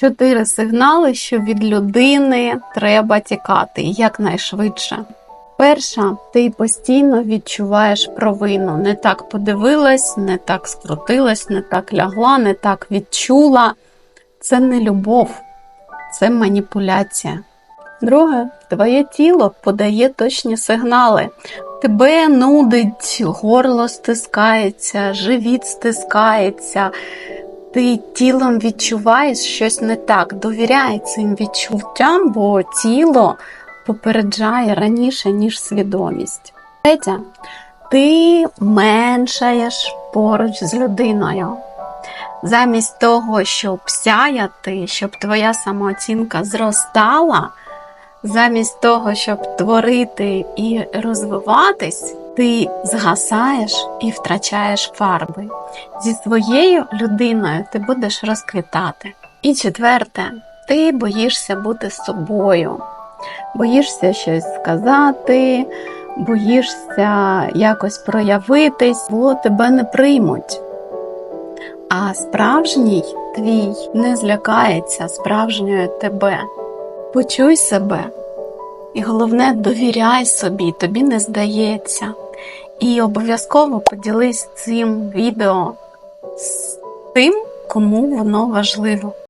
Чотири сигнали, що від людини треба тікати якнайшвидше. Перша, ти постійно відчуваєш провину. Не так подивилась, не так скрутилась, не так лягла, не так відчула. Це не любов, це маніпуляція. Друге, твоє тіло подає точні сигнали. Тебе нудить, горло стискається, живіт стискається. Ти тілом відчуваєш щось не так. Довіряй цим відчуттям, бо тіло попереджає раніше, ніж свідомість. Третє, ти меншаєш поруч з людиною. Замість того, щоб сяяти, щоб твоя самооцінка зростала, замість того, щоб творити і розвиватись, ти згасаєш і втрачаєш фарби. Зі своєю людиною ти будеш розквітати. І четверте, ти боїшся бути собою, боїшся щось сказати, боїшся якось проявитись, бо тебе не приймуть. А справжній твій не злякається справжньої тебе. Почуй себе. І головне, довіряй собі, тобі не здається. І обов'язково поділись цим відео з тим, кому воно важливо.